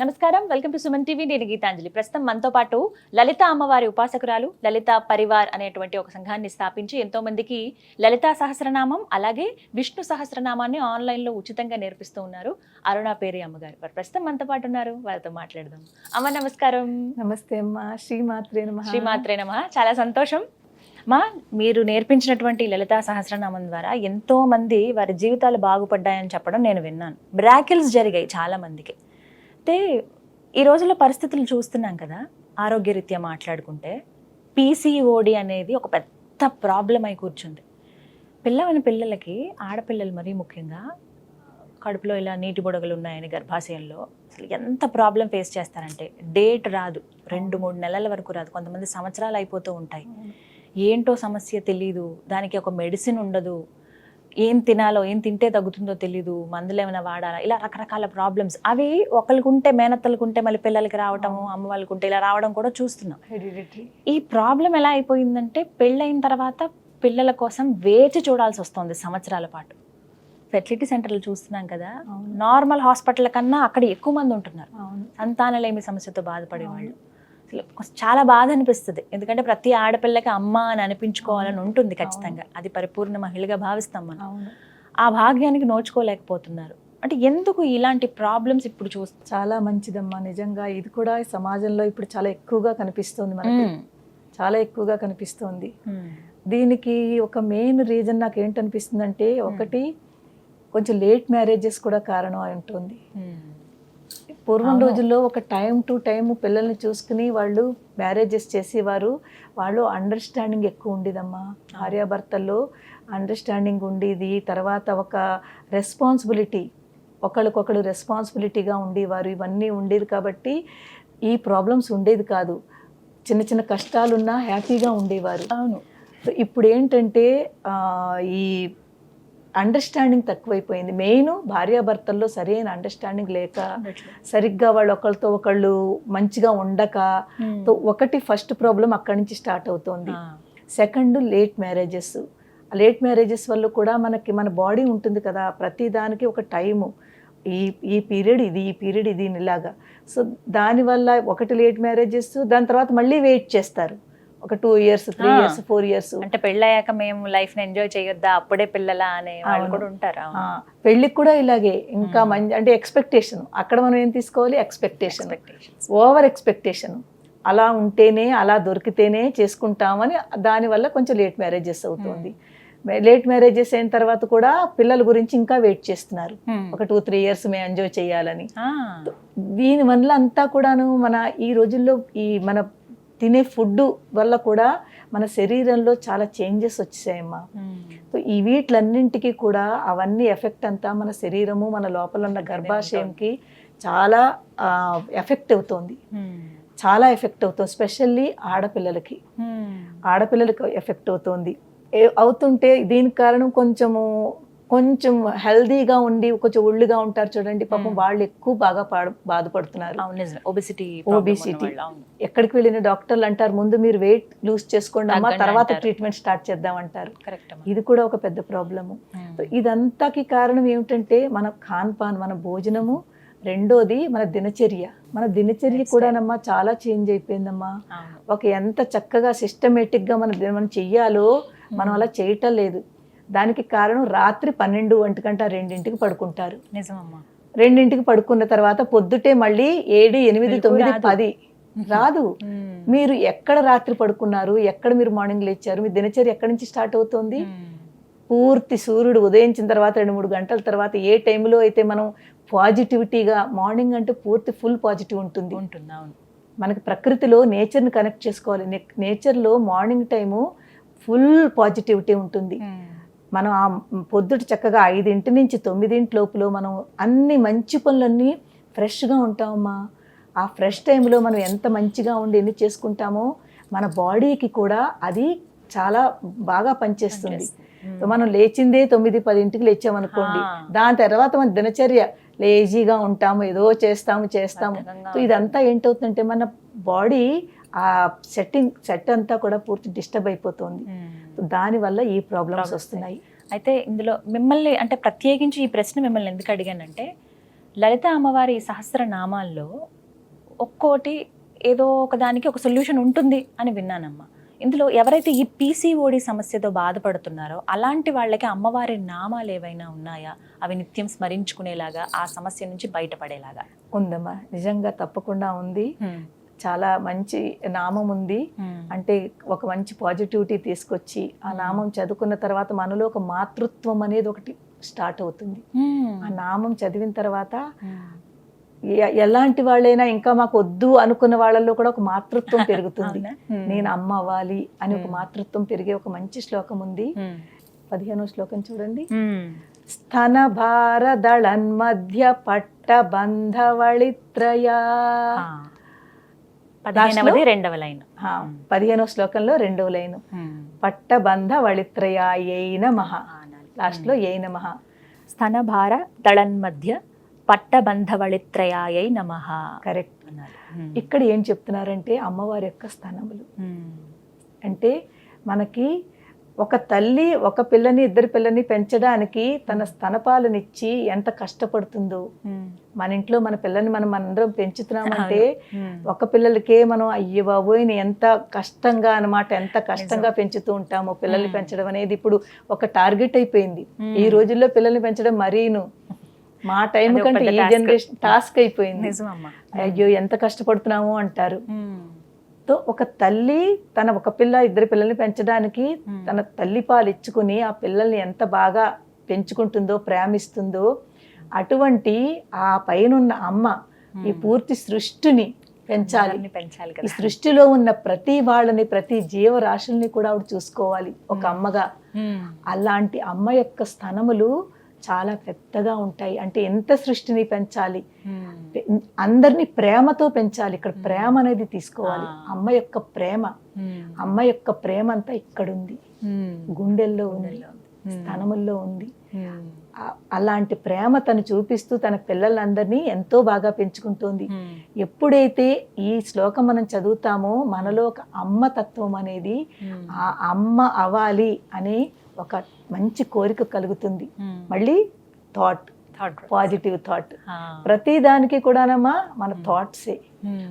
నమస్కారం. Welcome to Suman TV. నేను గీతాంజలి. ప్రస్తుతం మనతో పాటు లలిత అమ్మవారి ఉపాసకురాలు లలిత పరివార్ అనేటువంటి ఒక సంఘాన్ని స్థాపించి ఎంతో మందికి లలితా సహస్రనామం అలాగే విష్ణు సహస్రనామాన్ని ఆన్లైన్లో ఉచితంగా నేర్పిస్తూ ఉన్నారు అరుణ పేరి అమ్మగారు. వారు ప్రస్తుతం మనతో పాటు ఉన్నారు. వారితో మాట్లాడదాం. అమ్మ నమస్కారం. నమస్తే అమ్మా. శ్రీమాత్రే నమ. శ్రీమాత్రే నమ. చాలా సంతోషం. మా మీరు నేర్పించినటువంటి లలితా సహస్రనామం ద్వారా ఎంతో మంది వారి జీవితాలు బాగుపడ్డాయని చెప్పడం నేను విన్నాను. బ్రాకిల్స్ జరిగాయి చాలా మందికి. అయితే ఈ రోజుల్లో పరిస్థితులు చూస్తున్నాం కదా ఆరోగ్యరీత్యా మాట్లాడుకుంటే పీసీఓడి అనేది ఒక పెద్ద ప్రాబ్లం అయి కూర్చుంది. పిల్లవని పిల్లలకి ఆడపిల్లలు మరీ ముఖ్యంగా కడుపులో ఇలా నీటి బుడగలు ఉన్నాయని గర్భాశయంలో అసలు ఎంత ప్రాబ్లం ఫేస్ చేస్తారంటే డేట్ రాదు. రెండు మూడు నెలల వరకు రాదు. కొంతమంది సంవత్సరాలు అయిపోతూ ఉంటాయి. ఏంటో సమస్య తెలీదు. దానికి ఒక మెడిసిన్ ఉండదు. ఏం తినాలో ఏం తింటే తగ్గుతుందో తెలీదు మందులు ఏమైనా వాడాలా ఇలా రకరకాల ప్రాబ్లమ్స్ అవి ఒకరికి ఉంటే మేనత్తలకు ఉంటే మళ్ళీ పిల్లలకి రావటము అమ్మ వాళ్ళకి ఉంటే ఇలా రావడం కూడా చూస్తున్నాం. ఈ ప్రాబ్లం ఎలా అయిపోయిందంటే పెళ్ళైన తర్వాత పిల్లల కోసం వేచి చూడాల్సి వస్తుంది సంవత్సరాల పాటు. ఫెర్టిలిటీ సెంటర్లు చూస్తున్నాం కదా. నార్మల్ హాస్పిటల్ కన్నా అక్కడ ఎక్కువ మంది ఉంటున్నారు. సంతానలేమి సమస్యతో బాధపడేవాళ్ళు. చాలా బాధ అనిపిస్తుంది ఎందుకంటే ప్రతి ఆడపిల్లకి అమ్మ అని అనిపించుకోవాలని ఉంటుంది ఖచ్చితంగా. అది పరిపూర్ణ మహిళగా భావిస్తాం మనం. ఆ భాగ్యానికి నోచుకోలేకపోతున్నారు. అంటే ఎందుకు ఇలాంటి ప్రాబ్లమ్స్ ఇప్పుడు చూస్తాం చాలా మంచిదమ్మా. నిజంగా ఇది కూడా సమాజంలో ఇప్పుడు చాలా ఎక్కువగా కనిపిస్తుంది మనకి. చాలా ఎక్కువగా కనిపిస్తుంది. దీనికి ఒక మెయిన్ రీజన్ నాకు ఏంటనిపిస్తుందంటే ఒకటి కొంచెం లేట్ మ్యారేజెస్ కూడా కారణం అయి ఉంటుంది. పూర్వం. రోజుల్లో ఒక టైం టు టైం పిల్లల్ని చూసుకుని వాళ్ళు మ్యారేజెస్ చేసేవారు. వాళ్ళు అండర్స్టాండింగ్ ఎక్కువ ఉండేదమ్మా. భార్యాభర్తల్లో అండర్స్టాండింగ్ ఉండేది. తర్వాత ఒక రెస్పాన్సిబిలిటీ ఒకళ్ళకొకళ్ళు రెస్పాన్సిబిలిటీగా ఉండేవారు. ఇవన్నీ ఉండేది కాబట్టి ఈ ప్రాబ్లమ్స్ ఉండేది కాదు. చిన్న చిన్న కష్టాలున్నా హ్యాపీగా ఉండేవారు. అవును. సో ఇప్పుడు ఏంటంటే ఈ అండర్స్టాండింగ్ తక్కువైపోయింది. మెయిన్ భార్యాభర్తల్లో సరైన అండర్స్టాండింగ్ లేక సరిగ్గా వాళ్ళు ఒకళ్ళతో ఒకళ్ళు మంచిగా ఉండక తో ఒకటి ఫస్ట్ ప్రాబ్లం అక్కడి నుంచి స్టార్ట్ అవుతుంది. Second late marriages late marriages వల్ల కూడా మనకి మన బాడీ ఉంటుంది కదా ప్రతి దానికి ఒక టైము ఈ ఈ పీరియడ్ ఇది ఈ పీరియడ్ ఇది ఇలాగా. సో దానివల్ల ఒకటి లేట్ మ్యారేజెస్ దాని తర్వాత మళ్ళీ వెయిట్ చేస్తారు. ఒక two years three. Years four years అంటే పెళ్ళయ్యాక మేము లైఫ్ని ఎంజాయ్ చేయొద్దా అప్పుడే పిల్లలా అనే వాళ్ళు. కూడా ఉంటారు. పెళ్ళికి కూడా ఇలాగే ఇంకా. మంచి అంటే ఎక్స్పెక్టేషన్ అక్కడ మనం ఏం తీసుకోవాలి ఎక్స్పెక్టేషన్. ఓవర్ ఎక్స్పెక్టేషన్ అలా ఉంటేనే అలా దొరికితేనే చేసుకుంటామని దానివల్ల కొంచెం లేట్ మ్యారేజెస్ అవుతుంది లేట్ మ్యారేజెస్ అయిన తర్వాత కూడా పిల్లల గురించి ఇంకా వెయిట్ చేస్తున్నారు. ఒక టూ త్రీ ఇయర్స్ మేము ఎంజాయ్ చేయాలని. దీని వల్ల అంతా కూడాను మన ఈ రోజుల్లో ఈ మన తినే ఫుడ్ వల్ల కూడా మన శరీరంలో చాలా చేంజెస్ వచ్చాయమ్మా. సో ఈ వీటిలన్నింటికి కూడా అవన్నీ ఎఫెక్ట్ అంతా మన శరీరము మన లోపల ఉన్న గర్భాశయంకి చాలా ఎఫెక్ట్ అవుతుంది. చాలా ఎఫెక్ట్ అవుతుంది స్పెషల్లీ ఆడపిల్లలకి. ఆడపిల్లలకి ఎఫెక్ట్ అవుతుంది అవుతుంటే దీనికి కారణం కొంచెము కొంచెం హెల్దీగా ఉండి కొంచెం ఒళ్ళుగా ఉంటారు చూడండి పాపం. వాళ్ళు ఎక్కువ బాగా పాడు బాధపడుతున్నారు. ఒబిసిటీ. ఎక్కడికి వెళ్ళిన డాక్టర్లు అంటారు ముందు మీరు వెయిట్ లూజ్ చేసుకోండి అమ్మా తర్వాత. ట్రీట్మెంట్ స్టార్ట్ చేద్దాం అంటారు. కరెక్ట్ ఇది కూడా ఒక పెద్ద ప్రాబ్లము ఇదంతాకి కారణం ఏమిటంటే మన ఖాన్ పాన్ మన భోజనము. రెండోది మన దినచర్య. మన దినచర్య. కూడానమ్మా చాలా చేంజ్ అయిపోయిందమ్మా. ఒక ఎంత చక్కగా సిస్టమేటిక్గా మన మనం చెయ్యాలో మనం అలా చేయటం లేదు. దానికి కారణం రాత్రి పన్నెండు ఒంటి గంట రెండింటికి పడుకుంటారు. నిజమమ్మా. రెండింటికి పడుకున్న తర్వాత పొద్దుటే మళ్ళీ ఏడు ఎనిమిది తొమ్మిది. పది. రాదు. మీరు ఎక్కడ రాత్రి పడుకున్నారు? ఎక్కడ మీరు మార్నింగ్ లేచారు? మీ దినచర్య ఎక్కడి నుంచి స్టార్ట్ అవుతుంది. పూర్తి సూర్యుడు ఉదయించిన తర్వాత రెండు మూడు గంటల తర్వాత ఏ టైంలో అయితే మనం పాజిటివిటీగా మార్నింగ్ అంటే పూర్తి ఫుల్ పాజిటివ్ ఉంటుంది. ఉంటుంది అవును. మనకి ప్రకృతిలో నేచర్ని కనెక్ట్ చేసుకోవాలి. నేచర్లో మార్నింగ్ టైము ఫుల్ పాజిటివిటీ ఉంటుంది. మనం ఆ పొద్దుట చక్కగా ఐదింటి నుంచి తొమ్మిదింటి లోపల మనం అన్ని మంచి పనులన్నీ ఫ్రెష్గా ఉంటామమ్మా. ఆ ఫ్రెష్ టైంలో మనం ఎంత మంచిగా ఉండి ఎన్ని చేసుకుంటామో మన బాడీకి కూడా అది చాలా బాగా పనిచేస్తుంది. మనం లేచిందే తొమ్మిది పదింటికి లేచామనుకోండి. దాని తర్వాత మన దినచర్య లేజీగా ఉంటాము ఏదో చేస్తాము చేస్తాము. ఇదంతా ఏంటవుతుందంటే మన బాడీ ఆ సెట్టింగ్ సెట్ అంతా కూడా పూర్తి డిస్టర్బ్ అయిపోతుంది. Hmm. దానివల్ల ఈ ప్రాబ్లమ్స్ వస్తున్నాయి. అయితే ఇందులో మిమ్మల్ని అంటే ప్రత్యేకించి ఈ ప్రశ్న మిమ్మల్ని ఎందుకు అడిగానంటే లలిత అమ్మవారి సహస్రనామాల్లో ఒక్కోటి ఏదో ఒక దానికి ఒక సొల్యూషన్ ఉంటుంది అని విన్నానమ్మా. ఇందులో ఎవరైతే ఈ పీసీఓడి సమస్యతో బాధపడుతున్నారో అలాంటి వాళ్ళకి అమ్మవారి నామాలు ఏవైనా ఉన్నాయా? అవి నిత్యం స్మరించుకునేలాగా ఆ సమస్య నుంచి బయటపడేలాగా? ఉందమ్మా. నిజంగా తప్పకుండా ఉంది. చాలా మంచి నామం ఉంది. అంటే ఒక మంచి పాజిటివిటీ తీసుకొచ్చి ఆ నామం చదువుకున్న తర్వాత మనలో ఒక మాతృత్వం అనేది ఒకటి స్టార్ట్ అవుతుంది. ఆ నామం చదివిన తర్వాత ఎలాంటి వాళ్ళైనా ఇంకా మాకు వద్దు అనుకున్న వాళ్ళల్లో కూడా ఒక మాతృత్వం పెరుగుతుంది? నేను అమ్మ అవ్వాలి అని ఒక Hmm. మాతృత్వం పెరిగే ఒక మంచి శ్లోకం ఉంది. పదిహేనో శ్లోకం చూడండి. ఉమ్. స్తన భారదళన్ మధ్య పట్ట బంధవళిత్రయా ఆ. పదిహేనవది రెండవ లైన్. ఆ, పదిహేనో శ్లోకంలో రెండవ లైను. పట్ట బంధ వళిత్రయాయై నమః. లాస్ట్లో ఏ నమః. స్తనభార దళన్మధ్య పట్టబంధవళిత్రయాయై నమ. కరెక్ట్. ఇక్కడ ఏం చెప్తున్నారంటే అమ్మవారి యొక్క స్థానములు. అంటే మనకి ఒక తల్లి ఒక పిల్లని ఇద్దరు పిల్లని పెంచడానికి తన స్తనపాలనిచ్చి ఎంత కష్టపడుతుందో. మన ఇంట్లో మన పిల్లని మనం అందరం పెంచుతున్నామంటే ఒక పిల్లలకే మనం అయ్యో బాబోయ్ ఎంత కష్టంగా అన్నమాట ఎంత కష్టంగా పెంచుతూ ఉంటామో పిల్లల్ని. పెంచడం అనేది ఇప్పుడు ఒక టార్గెట్ అయిపోయింది. ఈ రోజుల్లో పిల్లల్ని పెంచడం మరీను. మా టైం కంటే ఈ. జనరేషన్ టాస్క్ అయిపోయింది. అయ్యో ఎంత కష్టపడుతున్నాము అంటారు. తో ఒక తల్లి తన ఒక పిల్ల ఇద్దరు పిల్లల్ని పెంచడానికి తన తల్లి పాలు ఇచ్చుకుని ఆ పిల్లల్ని ఎంత బాగా పెంచుకుంటుందో ప్రేమిస్తుందో అటువంటి ఆ పైనున్న అమ్మ ఈ పూర్తి సృష్టిని పెంచాలి. పెంచాలి ఈ సృష్టిలో ఉన్న ప్రతి వాళ్ళని ప్రతి జీవరాశుల్ని కూడా ఆవిడ చూసుకోవాలి ఒక అమ్మగా. అలాంటి అమ్మ యొక్క స్థనములు చాలా పెద్దగా ఉంటాయి. అంటే ఎంత సృష్టిని పెంచాలి? అందరినీ ప్రేమతో పెంచాలి. ఇక్కడ ప్రేమ అనేది తీసుకోవాలి. అమ్మ యొక్క ప్రేమ. అమ్మ యొక్క ప్రేమ అంతా ఇక్కడ ఉంది. గుండెల్లో ఉంది. స్థనముల్లో ఉంది. అలాంటి ప్రేమ తను చూపిస్తూ తన పిల్లలందరినీ ఎంతో బాగా పెంచుకుంటోంది. ఎప్పుడైతే ఈ శ్లోకం మనం చదువుతామో మనలో ఒక అమ్మ తత్వం అనేది ఆ అమ్మ అవ్వాలి అనే ఒక మంచి కోరిక కలుగుతుంది. మళ్ళీ థాట్ పాజిటివ్ థాట్ ప్రతి దానికి కూడానమ్మా మన థాట్సే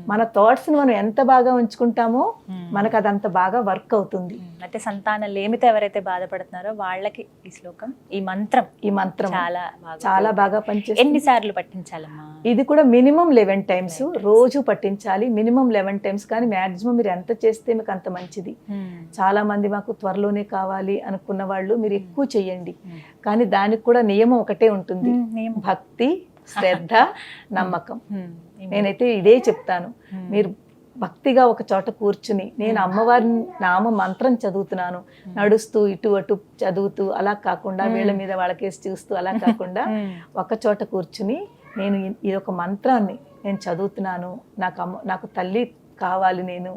మన థాట్స్ని మనం ఎంత బాగా ఉంచుకుంటామో మనకు అదంత బాగా వర్క్ అవుతుంది. అయితే సంతాన లేమితో ఎవరైతే బాధపడుతున్నారో వాళ్ళకి ఈ శ్లోకం ఈ మంత్రం ఈ మంత్రం చాలా బాగా చాలా బాగా పనిచేస్తుంది. ఎన్నిసార్లు పట్టించాలమ్మా? ఇది కూడా మినిమం లెవెన్ టైమ్స్ రోజు పట్టించాలి మినిమం లెవెన్ టైమ్స్ కానీ మాక్సిమం మీరు ఎంత చేస్తే మీకు అంత మంచిది. చాలా మంది మాకు త్వరలోనే కావాలి అనుకున్న వాళ్ళు మీరు ఎక్కువ చెయ్యండి Hmm. కానీ దానికి కూడా నియమం ఒకటే ఉంటుంది. భక్తి శ్రద్ధ నమ్మకం. నేనైతే ఇదే చెప్తాను. మీరు భక్తిగా ఒక చోట కూర్చుని నేను అమ్మవారి నామ మంత్రం చదువుతున్నాను. నడుస్తూ ఇటు అటు చదువుతూ అలా కాకుండా వీళ్ళ మీద వాళ్ళకేసి చూస్తూ అలా కాకుండా. ఒక చోట కూర్చుని నేను ఇది ఒక మంత్రాన్ని నేను చదువుతున్నాను. నాకు అమ్మ నాకు తల్లి కావాలి నేను.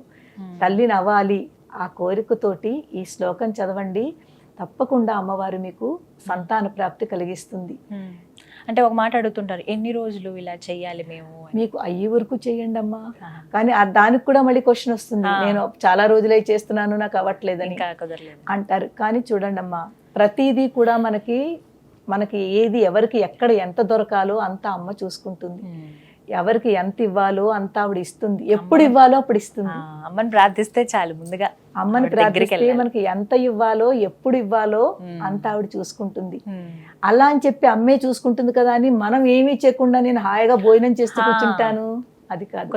తల్లిని అవ్వాలి ఆ కోరికతోటి ఈ శ్లోకం చదవండి. తప్పకుండా అమ్మవారు మీకు సంతాన ప్రాప్తి కలిగిస్తుంది. అంటే ఒక మాట అడుగుతుంటారు ఎన్ని రోజులు ఇలా చెయ్యాలి మేము. మీకు అయ్యే వరకు చేయండి అమ్మా. కానీ దానికి కూడా మళ్ళీ క్వశ్చన్ వస్తుంది. నేను చాలా రోజులై చేస్తున్నాను నాకు అవ్వట్లేదని అంటారు కానీ చూడండి అమ్మా ప్రతిదీ కూడా మనకి మనకి ఏది ఎవరికి ఎక్కడ ఎంత దొరకాలో అంత అమ్మ చూసుకుంటుంది. ఎవరికి ఎంత ఇవ్వాలో అంత ఆవిడ ఇస్తుంది ఎప్పుడు ఇవ్వాలో అప్పుడు ఇస్తుంది అమ్మని ప్రార్థిస్తే చాలు ముందుగా అమ్మని ప్రార్థిస్తే. మనకి ఎంత ఇవ్వాలో ఎప్పుడు ఇవ్వాలో. అంత ఆవిడ చూసుకుంటుంది. అలా అని చెప్పి అమ్మే చూసుకుంటుంది కదా అని మనం ఏమీ చేయకుండా నేను హాయిగా భోజనం చేస్తూ. కూర్చుంటాను అది కాదు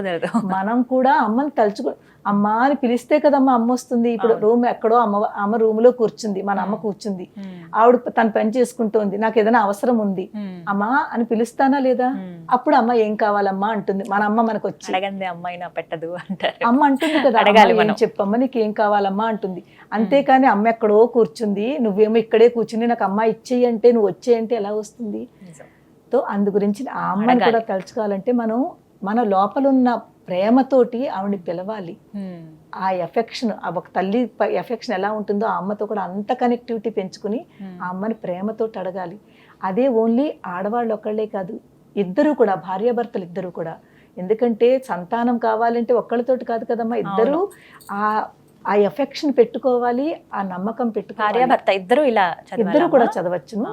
మనం కూడా అమ్మని తలుచుకో అమ్మ అని పిలిస్తే కదమ్మా అమ్మ వస్తుంది ఇప్పుడు. రూమ్ ఎక్కడో అమ్మ అమ్మ రూమ్లో కూర్చుంది మన అమ్మ. కూర్చుంది. ఆవిడ తన పని చేసుకుంటోంది నాకు ఏదైనా అవసరం ఉంది. అమ్మా అని పిలుస్తానా లేదా. అప్పుడు అమ్మ ఏం కావాలమ్మా అంటుంది మన అమ్మ మనకు వచ్చి అడగంది అమ్మాయినా పెట్టదు అంటారు అమ్మ అంటుంది కదా అడగాలి మనం. చెప్పమ్మా నీకు ఏం కావాలమ్మా అంటుంది అంతేకాని అమ్మ ఎక్కడో కూర్చుంది నువ్వేమో ఇక్కడే కూర్చుని నాకు అమ్మ ఇచ్చేయి అంటే నువ్వు వచ్చేయి అంటే ఎలా వస్తుంది. తో అందు గురించి ఆ అమ్మని. కూడా తలుచుకోవాలంటే మనం మన లోపల ఉన్న ప్రేమతోటి ఆవిడని పిలవాలి. ఆ ఎఫెక్షన్ ఆ ఒక తల్లి ఎఫెక్షన్ ఎలా ఉంటుందో ఆ అమ్మతో కూడా అంత కనెక్టివిటీ పెంచుకుని. ఆ అమ్మని ప్రేమతో అడగాలి. అదే ఓన్లీ ఆడవాళ్ళు ఒకళ్ళే కాదు ఇద్దరు కూడా భార్యాభర్తలు ఇద్దరు కూడా. ఎందుకంటే సంతానం కావాలంటే ఒక్కళ్ళతోటి కాదు కదమ్మా ఇద్దరు ఆ ఆ ఎఫెక్షన్ పెట్టుకోవాలి ఆ నమ్మకం పెట్టుకోవాలి. ఇద్దరు ఇలా ఇద్దరు కూడా చదవచ్చును.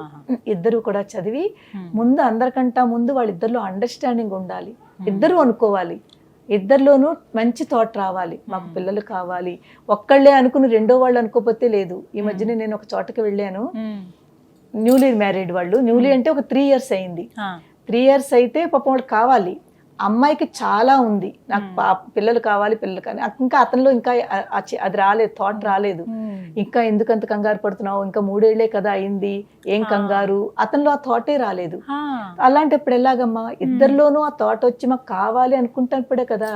ఇద్దరు కూడా చదివి ముందు అందరికంటా ముందు వాళ్ళిద్దరిలో అండర్స్టాండింగ్ ఉండాలి. ఇద్దరు అనుకోవాలి. ఇద్దరిలోనూ మంచి థాట్ రావాలి. మాకు పిల్లలు కావాలి. ఒక్కళ్ళే అనుకుని రెండో వాళ్ళు అనుకోపోతే లేదు. ఈ మధ్యనే నేను ఒక చోటకి వెళ్ళాను. న్యూలీ మ్యారీడ్ వాళ్ళు. న్యూలీ అంటే ఒక త్రీ ఇయర్స్ అయింది. త్రీ ఇయర్స్ అయితే పాపం వాడు కావాలి. అమ్మాయికి చాలా ఉంది. నాకు పిల్లలు కావాలి పిల్లలు కానీ ఇంకా అతనిలో ఇంకా అది రాలేదు థాట్ రాలేదు. ఇంకా ఎందుకంత కంగారు పడుతున్నావు? ఇంకా మూడేళ్ళే కదా అయింది. ఏం కంగారు? అతనిలో ఆ థాటే రాలేదు. అలాంటప్పుడు ఎలాగమ్మా? ఇద్దరిలోనూ ఆ థాట్ వచ్చి మాకు కావాలి అనుకుంటున్నప్పుడే కదా.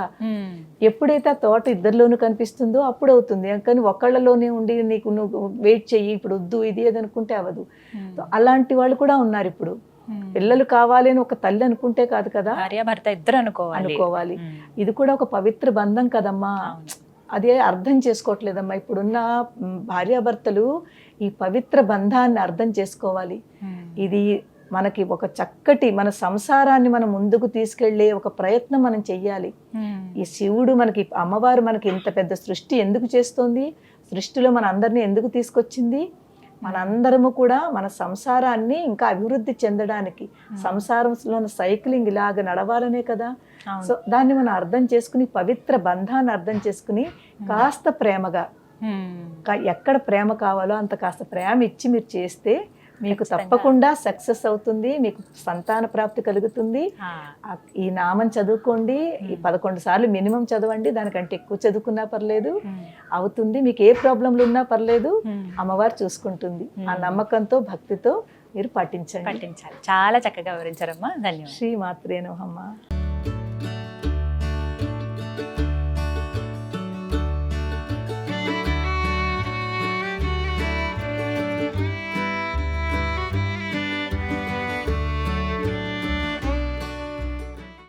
ఎప్పుడైతే ఆ థాట్ ఇద్దరిలోనూ కనిపిస్తుందో అప్పుడు అవుతుంది. కానీ ఒకళ్ళలోనే ఉండి నీకు నువ్వు వెయిట్ చెయ్యి ఇప్పుడు వద్దు ఇది అది అనుకుంటే అవ్వదు. అలాంటి వాళ్ళు కూడా ఉన్నారు ఇప్పుడు. పిల్లలు కావాలి అని ఒక తల్లి అనుకుంటే కాదు కదా? భార్యాభర్త ఇద్దరు అనుకోవాలి. అనుకోవాలి. ఇది కూడా ఒక పవిత్ర బంధం కదమ్మా. అదే అర్థం చేసుకోవట్లేదమ్మా. ఇప్పుడున్న భార్యాభర్తలు ఈ పవిత్ర బంధాన్ని అర్థం చేసుకోవాలి. ఇది మనకి ఒక చక్కటి మన సంసారాన్ని మనం ముందుకు తీసుకెళ్ళే ఒక ప్రయత్నం మనం చెయ్యాలి. ఈ శివుడు మనకి అమ్మవారు మనకి ఇంత పెద్ద సృష్టి ఎందుకు చేస్తోంది? సృష్టిలో మన అందరినీ ఎందుకు తీసుకొచ్చింది? మనందరము కూడా మన సంసారాన్ని ఇంకా అభివృద్ధి చెందడానికి సంసారంలో సైక్లింగ్ ఇలాగ నడవాలనే కదా. సో దాన్ని మనం అర్థం చేసుకుని పవిత్ర బంధాన్ని అర్థం చేసుకుని కాస్త ప్రేమగా ఎక్కడ ప్రేమ కావాలో అంత కాస్త ప్రేమ ఇచ్చి మీరు చేస్తే మీకు తప్పకుండా సక్సెస్ అవుతుంది మీకు సంతాన ప్రాప్తి కలుగుతుంది. ఈ నామం చదువుకోండి ఈ పదకొండు సార్లు మినిమం చదవండి దానికంటే ఎక్కువ చదువుకున్నా పర్లేదు. అవుతుంది మీకు ఏ ప్రాబ్లంలు ఉన్నా పర్లేదు. అమ్మవారు చూసుకుంటుంది. ఆ నమ్మకంతో భక్తితో మీరు పాటించండి పట్టించాలి చాలా చక్కగా వివరించారమ్మా. ధన్యవాదాలు. శ్రీ మాత్రే నమః